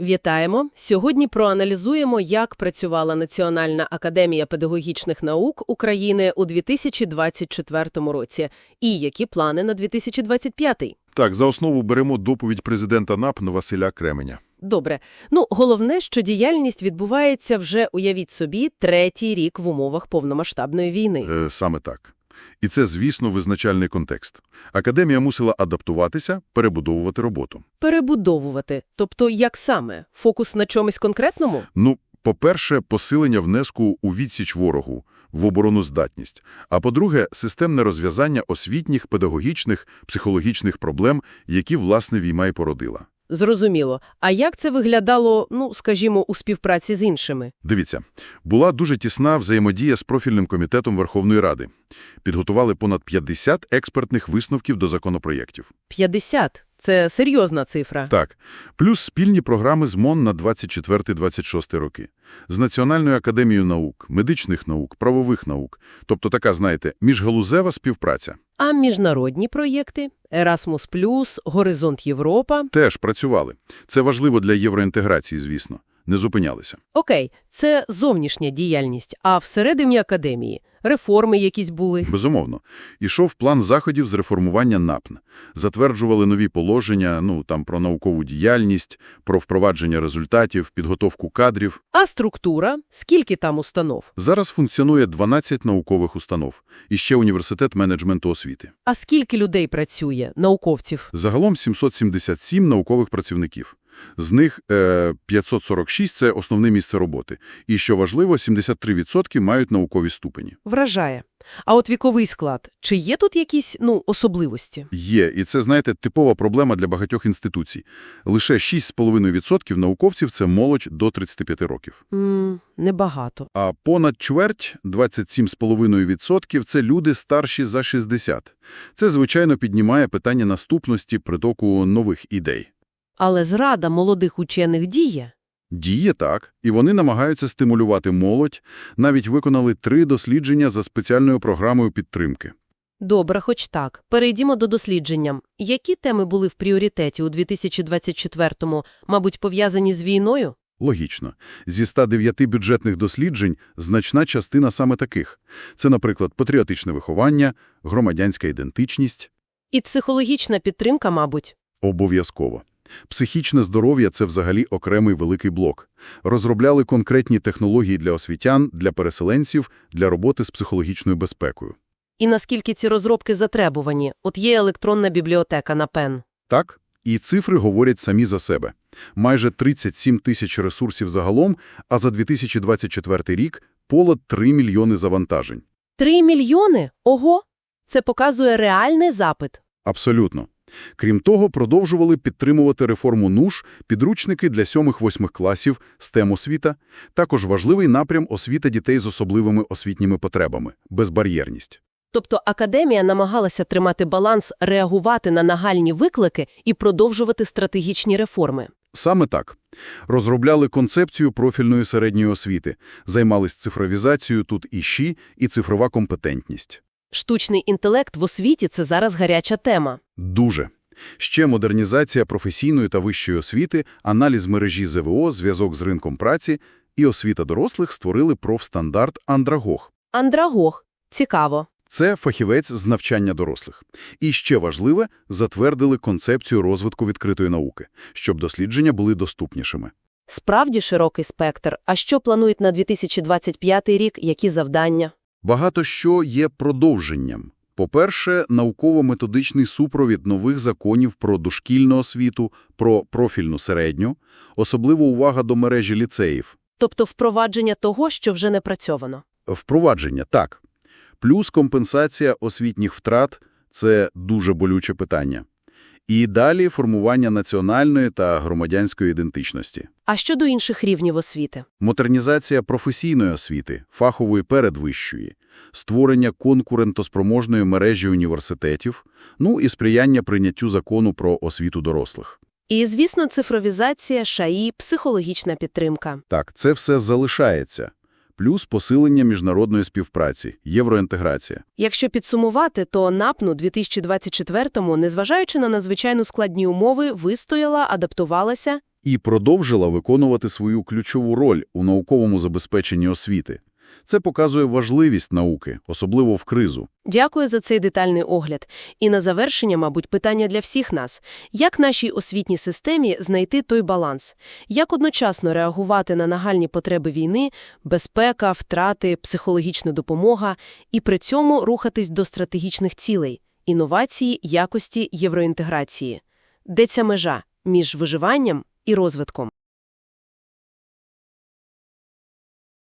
Вітаємо! Сьогодні проаналізуємо, як працювала Національна академія педагогічних наук України у 2024 році і які плани на 2025. Так, за основу беремо доповідь президента НАП Василя Кременя. Добре. Ну, головне, що діяльність відбувається вже, уявіть собі, третій рік в умовах повномасштабної війни. Е, саме так. І це, звісно, визначальний контекст. Академія мусила адаптуватися, перебудовувати роботу. Перебудовувати. Тобто, як саме? Фокус на чомусь конкретному? Ну, по-перше, посилення внеску у відсіч ворогу, в обороноздатність. А по-друге, системне розв'язання освітніх, педагогічних, психологічних проблем, які, власне, війма й породила. Зрозуміло. А як це виглядало, ну, скажімо, у співпраці з іншими? Дивіться, була дуже тісна взаємодія з профільним комітетом Верховної Ради. Підготували понад 50 експертних висновків до законопроєктів. 50 – це серйозна цифра. Так, плюс спільні програми з МОН на 24-26 роки. З Національною академією наук, медичних наук, правових наук. Тобто така, знаєте, міжгалузева співпраця. А міжнародні проєкти? Erasmus+, Горизонт Європа? Теж працювали. Це важливо для євроінтеграції, звісно. Не зупинялися. Окей, це зовнішня діяльність, а всередині академії – реформи якісь були. Безумовно. Ішов план заходів з реформування НАПН. Затверджували нові положення, ну, там, про наукову діяльність, про впровадження результатів, підготовку кадрів. А структура? Скільки там установ? Зараз функціонує 12 наукових установ. І ще університет менеджменту освіти. А скільки людей працює, науковців? Загалом 777 наукових працівників. З них е, 546 – це основне місце роботи. І, що важливо, 73% мають наукові ступені. Вражає. А от віковий склад. Чи є тут якісь, ну, особливості? Є, і це, знаєте, типова проблема для багатьох інституцій. Лише 6,5% науковців – це молодь до 35 років. М, небагато. А понад чверть, 27,5% – це люди старші за 60. Це, звичайно, піднімає питання наступності притоку нових ідей. Але зрада молодих учених діє. Діє так, і вони намагаються стимулювати молодь, навіть виконали три дослідження за спеціальною програмою підтримки. Добре, хоч так. Перейдімо до дослідження. Які теми були в пріоритеті у 2024-му, мабуть, пов'язані з війною? Логічно. Зі 109 бюджетних досліджень значна частина саме таких. Це, наприклад, патріотичне виховання, громадянська ідентичність. І психологічна підтримка, мабуть. Обов'язково. Психічне здоров'я – це взагалі окремий великий блок. Розробляли конкретні технології для освітян, для переселенців, для роботи з психологічною безпекою. І наскільки ці розробки затребувані? От є електронна бібліотека на пен. Так? І цифри говорять самі за себе. Майже 37 тисяч ресурсів загалом, а за 2024 рік – понад 3 мільйони завантажень. Три мільйони? Ого! Це показує реальний запит. Абсолютно. Крім того, продовжували підтримувати реформу НУШ, підручники для 7-8 класів, STEM освіта, також важливий напрям освіта дітей з особливими освітніми потребами – безбар'єрність. Тобто академія намагалася тримати баланс, реагувати на нагальні виклики і продовжувати стратегічні реформи. Саме так. Розробляли концепцію профільної середньої освіти, займались цифровізацією тут і ЩІ, і цифрова компетентність. Штучний інтелект в освіті – це зараз гаряча тема. Дуже. Ще модернізація професійної та вищої освіти, аналіз мережі ЗВО, зв'язок з ринком праці і освіта дорослих створили профстандарт «Андрагог». Андрагог. Цікаво. Це фахівець з навчання дорослих. І ще важливе, затвердили концепцію розвитку відкритої науки, щоб дослідження були доступнішими. Справді широкий спектр. А що планують на 2025 рік? Які завдання? Багато що є продовженням. По-перше, науково-методичний супровід нових законів про дошкільну освіту, про профільну середню, особливо увага до мережі ліцеїв. Тобто впровадження того, що вже не працьовано. Впровадження – так. Плюс компенсація освітніх втрат – це дуже болюче питання. І далі формування національної та громадянської ідентичності. А щодо інших рівнів освіти? Модернізація професійної освіти, фахової передвищої, створення конкурентоспроможної мережі університетів, ну і сприяння прийняттю закону про освіту дорослих. І, звісно, цифровізація, ШАІ, психологічна підтримка. Так, це все залишається. Плюс посилення міжнародної співпраці, євроінтеграція. Якщо підсумувати, то НАПНу 2024-му, незважаючи на надзвичайно складні умови, вистояла, адаптувалася. І продовжила виконувати свою ключову роль у науковому забезпеченні освіти. Це показує важливість науки, особливо в кризу. Дякую за цей детальний огляд. І на завершення, мабуть, питання для всіх нас. Як нашій освітній системі знайти той баланс? Як одночасно реагувати на нагальні потреби війни, безпека, втрати, психологічна допомога, і при цьому рухатись до стратегічних цілей – інновації, якості, євроінтеграції? Де ця межа між виживанням і розвитком?